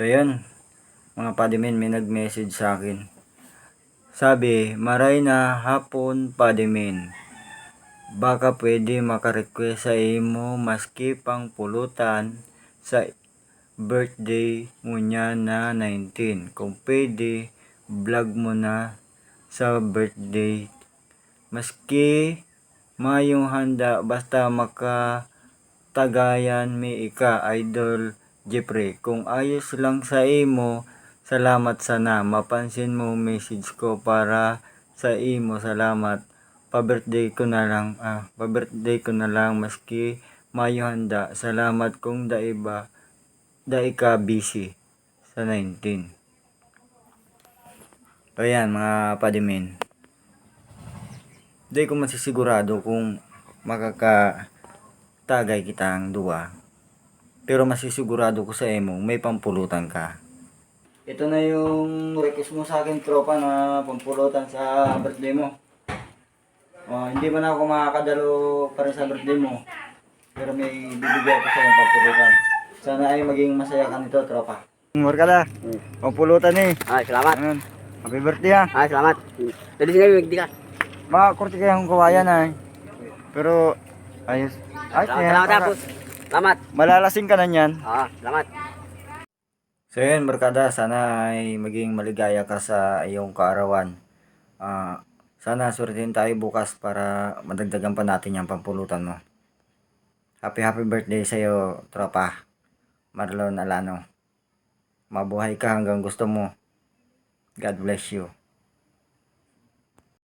So yun, mga padimin may nag-message sa akin. Sabi, maray na hapon padimin. Baka pwede makarequest sa imo maski pang pulutan sa birthday mo niya na 19. Kung pwede, vlog mo na sa birthday. Maski mayong handa basta maka tagayan mi ika idol Jeffrey kung ayos lang sa imo salamat sana. Mapansin mo message ko para sa imo salamat. Pa birthday ko na lang ah pa birthday ko na lang maski mayo handa. Salamat kung da iba da ka busy sa 19 so yan mga padimin. Di ko masisigurado kung makaka tagay kita ang duwa. Pero masisigurado ko sa emo, may pampulutan ka. Ito na yung request mo sa akin, tropa, na pampulutan sa birthday mo. Oh, hindi man ako makakadalo para sa birthday mo. Pero may bibigyan ko sa pampulutan. Sana ay maging masaya ka nito, tropa. Markada, pampulutan eh. Ay, salamat. Ayan. Happy birthday ha. Ay, salamat. Dali sila yung ka. Mga kurti kayang kawayan ay. Pero, ayos. Ayos Salamat, na yan. salamat. Salamat. Malalasing ka na niyan. Ah, salamat. So yun, barkada, sana ay maging maligaya ka sa iyong kaarawan. Ah, sana suritin tayo bukas para madagdagan pa natin yung pampulutan mo. Happy happy birthday sa iyo, tropa. Marlon Alano. Mabuhay ka hanggang gusto mo. God bless you.